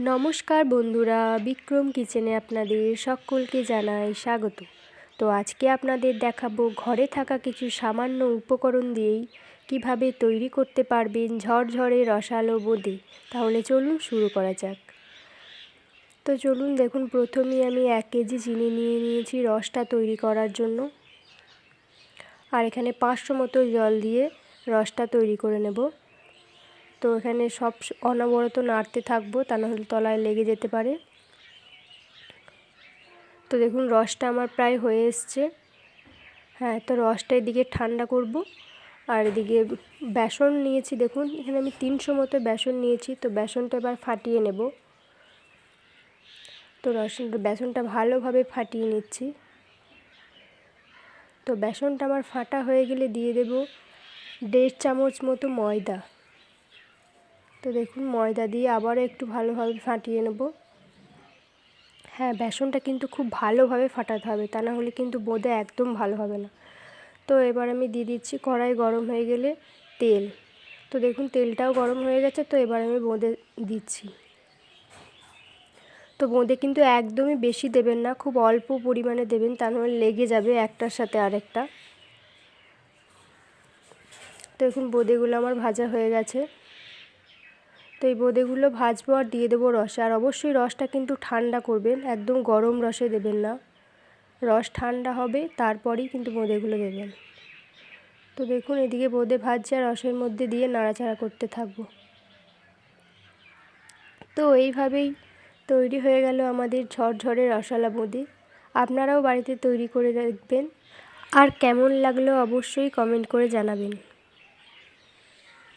নমস্কার বন্ধুরা, বিক্রম কিচেনে আপনাদের সকলকে জানাই স্বাগত। তো আজকে আপনাদের দেখাবো ঘরে থাকা কিছু সামান্য উপকরণ দিয়েই কীভাবে তৈরি করতে পারবেন ঝরঝরে রসালো বোঁদে। তাহলে চলুন শুরু করা যাক। তো চলুন দেখুন প্রথমেই আমি এক কেজি চিনি নিয়ে নিয়েছি রসটা তৈরি করার জন্য। আর এখানে পাঁচশো মতো জল দিয়ে রসটা তৈরি করে নেব। তো এখানে সব অনবরত নাড়তে থাকব, তা নাহলে তলায় লেগে যেতে পারে। তো দেখুন, রসটা আমার প্রায় হয়ে এসছে। হ্যাঁ তো রসটা এদিকে ঠান্ডা করব। আর এদিকে বেসন নিয়েছি, দেখুন, এখানে আমি তিনশো মতো বেসন নিয়েছি, তো বেসনটা এবার ফাটিয়ে নেব। তো রসনটা বেসনটা ভালোভাবে ফাটিয়ে নিচ্ছি। তো বেসনটা আমার ফাটা হয়ে গেলে দিয়ে দেব দেড় চামচ মতো ময়দা। তো দেখুন, ময়দা দিয়ে আবারও একটু ভালোভাবে ফাটিয়ে নেব। হ্যাঁ বেসনটা কিন্তু খুব ভালোভাবে ফাটাতে হবে, তা না হলে কিন্তু বোঁদে একদম ভালো হবে না। তো এবার আমি দিয়ে দিচ্ছি কড়াই গরম হয়ে গেলে তেল। তো দেখুন, তেলটাও গরম হয়ে গেছে, তো এবার আমি বোঁদে দিচ্ছি। তো বোঁদে কিন্তু একদমই বেশি দেবেন না, খুব অল্প পরিমাণে দেবেন, তা নাহলে লেগে যাবে একটার সাথে আরেকটা। তো এখন বোঁদেগুলো আমার ভাজা হয়ে গেছে। তো এই বোঁদেগুলো ভাজবো আর দিয়ে দেবো রসে, আর অবশ্যই রসটা কিন্তু ঠান্ডা করবেন, একদম গরম রসে দেবেন না। রস ঠান্ডা হবে, তারপরেই কিন্তু বোঁদেগুলো দেবেন। তো দেখুন, এদিকে বোঁদে ভাজছে আর রসের মধ্যে দিয়ে নাড়াচাড়া করতে থাকব। তো এইভাবেই তৈরি হয়ে গেল আমাদের ঝরঝরে রসালা বোঁদে। আপনারাও বাড়িতে তৈরি করে দেখবেন। আর কেমন লাগল অবশ্যই কমেন্ট করে জানাবেন।